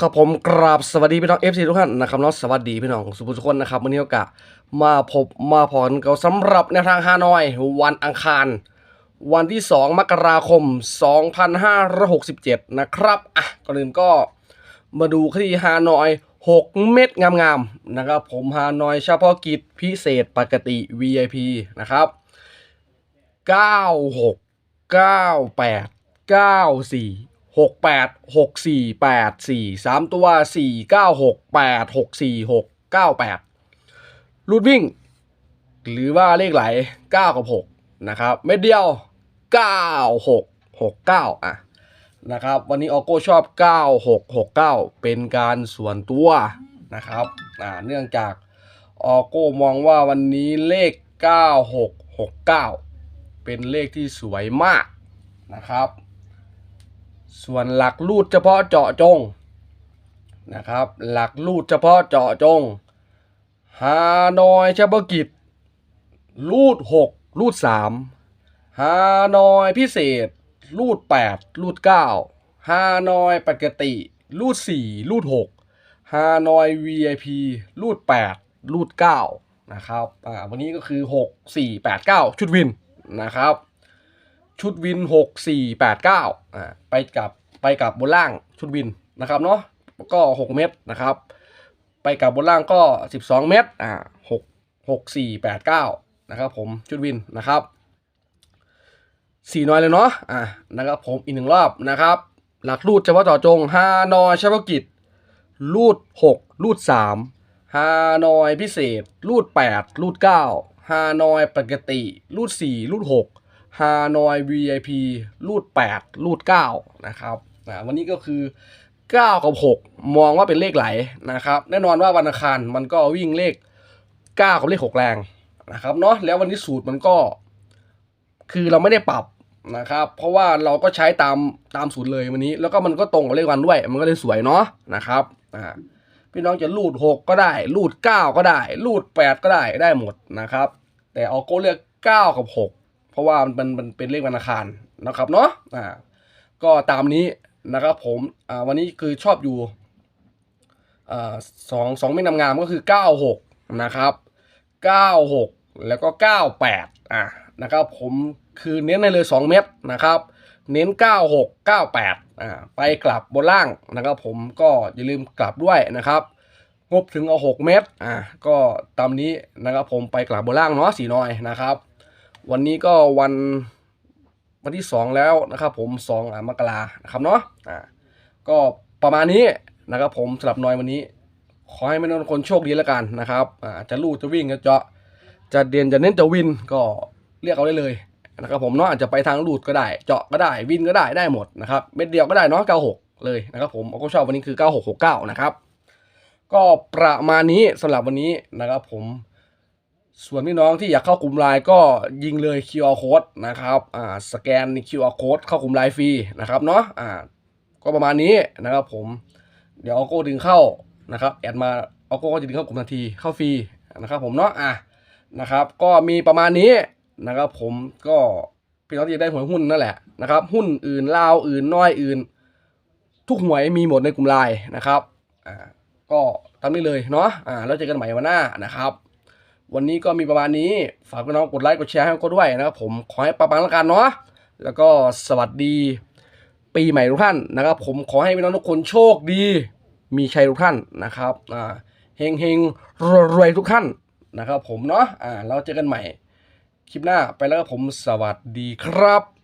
ครับผมกราบสวัสดีพี่น้อง FC ทุกท่านนะครับเนาะสวัสดีพี่น้องสุภุทุกคนนะครับวันนี้โอกาสมาพบมาพรกันสำหรับแนวทางฮานอย วันอังคาร วันที่ 2 มกราคม 2567 นะครับอะก่อนอื่นก็มาดูคดีฮานอย 6 เม็ดงามๆนะครับผมฮานอยเฉพาะกิจพิเศษปกติ VIP นะครับ 96 98 94 หกแปดหกสี่แปดสี่สามตัวสี่เก้าหกแปดหกสี่หกเก้าแปดรูดวิ่ง หรือว่าเลขไหลเก้ากับหกนะครับ เม็ดเดียวเก้าหกหกเก้าอะนะครับวันนี้ออโก้ชอบเก้าหกหกเก้าเป็นการส่วนตัวนะครับอ่าเนื่องจากออโก้มองว่าวันนี้เลขเก้าหกหกเก้าเป็นเลขที่สวยมากนะครับ ส่วนหลักรูดเฉพาะเจาะจงนะครับ หลักรูดเฉพาะเจาะจงฮานอยเฉพาะกิจ รูดหกรูดสามฮานอยพิเศษ รูดแปดรูดเก้าฮานอยปกติ รูดสี่รูดหกฮานอย VIP รูดแปดรูดเก้านะครับ อ่า วันนี้ก็คือหกสี่แปดเก้าชุดวินนะครับ ชุดวินหกสี่แปดเก้าอ่าไปกับไปกับบนล่างชุดวินนะครับเนาะก็หกเมตรนะครับ ไปกับบนล่างก็สิบสองเมตรอ่าหกหกสี่แปดเก้านะครับผมชุดวินนะครับสี่น้อยเลยเนาะอ่านะครับผมอีกหนึ่งรอบนะครับ หลักรูดเฉพาะเจาะจงฮานอยเฉพาะกิจรูดหกรูดสามฮานอยพิเศษ รูดแปดรูดเก้าฮานอยปกติ รูดสี่รูดหก ฮานอย VIP รูด 8 รูด 9 นะครับอ่าวันนี้ก็คือ 9 กับ 6 มองว่าเป็นเลขไหลนะครับ แน่นอนว่าวันอังคารมันก็วิ่งเลข 9 กับเลข 6 แรงนะครับเนาะแล้ววันนี้สูตรมันก็ คือเราไม่ได้ปรับนะครับ เพราะว่าเราก็ใช้ตามตามสูตรเลยวันนี้ แล้วก็มันก็ตรงกับเลขวันด้วย มันก็เลยสวยเนาะนะครับอ่าพี่น้องจะรูด 6 ก็ได้ รูด 9 ก็ได้ รูด 8 ก็ได้ได้หมดนะครับ แต่เอโก้เลือก 9 กับ 6 เพราะว่ามันเป็นมันเป็นเลขวันอังคารนะครับเนาะอ่าก็ตามนี้นะครับผมอ่าวันนี้คือชอบอยู่อ่าสองสองเม็ดงามก็คือ 96 นะครับ 96 แล้วก็ 98 อ่านะครับผมคือเน้นในเลย 2 เม็ดนะครับเน้น 96 98 อ่า ไปกลับบนล่างนะครับผมก็อย่าลืมกลับด้วยนะครับ งบถึงเอา 6 เม็ดอ่า ก็ตามนี้นะครับผมไปกลับบนล่างเนาะสีน้อยนะครับ วันนี้ก็วันวันที่สองแล้วนะครับผมสองอ่ามกรานะครับเนาะอ่าก็ประมาณนี้นะครับผมสำหรับน้อยวันนี้ ขอให้ไม่ต้องคนโชคดีแล้วกันนะครับอ่าจะลู่จะวิ่งจะเจาะจะเด่นจะเน้นจะวินก็เรียกเอาได้เลยนะครับผมเนาะอาจจะไปทางลูดก็ได้ เจาะก็ได้วินก็ได้ได้หมดนะครับเม็ดเดียวก็ได้เนาะ96 เลยนะครับผมก็ชอบวันนี้คือ 9669 นะครับก็ประมาณนี้สำหรับวันนี้นะครับผม ส่วนพี่น้องที่อยากเข้ากลุ่มไลน์ก็ยิงเลย QR code นะครับอ่าสแกน QR code เข้ากลุ่มไลน์ฟรีนะครับเนาะอ่าก็ประมาณนี้นะครับผมเดี๋ยวเอโก้ดึงเข้านะครับแอดมาเอโก้ก็จะดึงเข้ากลุ่มทันทีเข้าฟรีนะครับผมเนาะอะนะครับ ก็มีประมาณนี้นะครับ ผมก็พี่น้องที่ได้หวยหุ้นนั่นแหละนะครับ หุ้นอื่นลาวอื่นน้อยอื่น ทุกหวยมีหมดในกลุ่มไลน์นะครับอ่าก็ทำได้เลยเนาะอ่าแล้วเจอกันใหม่วันหน้านะครับ วันนี้ก็มีประมาณนี้ ฝากพี่น้องกดไลค์กดแชร์ให้ก็ด้วยนะครับผมขอให้ปังๆแล้วกันเนาะแล้วก็สวัสดี ปีใหม่ทุกท่านนะครับ ผมขอให้พี่น้องทุกคนโชคดี มีชัยทุกท่านนะครับอ่าเฮงเฮงรวยทุกท่านนะครับ ผมเนาะอ่าเราเจอกันใหม่ คลิปหน้าไปแล้วผมสวัสดีครับ